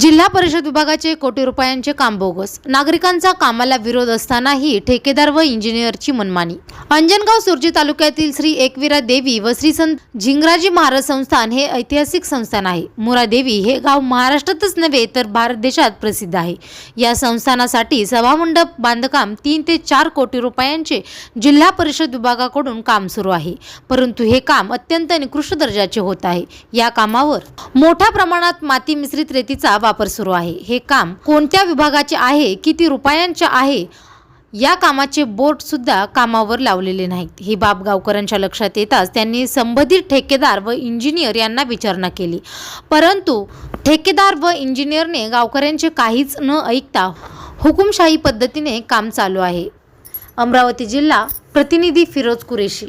जिल्हा परिषद विभागाचे कोटी रुपयांचे काम बोगस. नागरिकांचा कामाला विरोध असतानाही ठेकेदार व इंजिनियरची मनमानी. अंजनगाव सुरजी तालुक्यातील श्री एकविरा देवी व श्री संत झिंगराजी महाराज संस्थान हे ऐतिहासिक संस्थान आहे. मुरा देवी हे गाव महाराष्ट्रातच नव्हे तर भारत देशात प्रसिद्ध आहे. या संस्थानासाठी सभामंडप बांधकाम तीन ते चार कोटी रुपयांचे जिल्हा परिषद विभागाकडून काम सुरू आहे. परंतु हे काम अत्यंत निकृष्ट दर्जाचे होत आहे. या कामावर मोठ्या प्रमाणात माती मिश्रित रेतीचा वापर सुरू आहे. हे काम कोणत्या विभागाचे आहे? किती रुपयांचे आहे? या कामाचे बोट सुद्धा कामावर लावलेले नाहीत. ही बाब गावकऱ्यांच्या लक्षात येताच त्यांनी संबंधित ठेकेदार व इंजिनियर यांना विचारणा केली. परंतु ठेकेदार व इंजिनियरने गावकऱ्यांचे काहीच न ऐकता हुकुमशाही पद्धतीने काम चालू आहे. अमरावती जिल्हा प्रतिनिधी फिरोज कुरेशी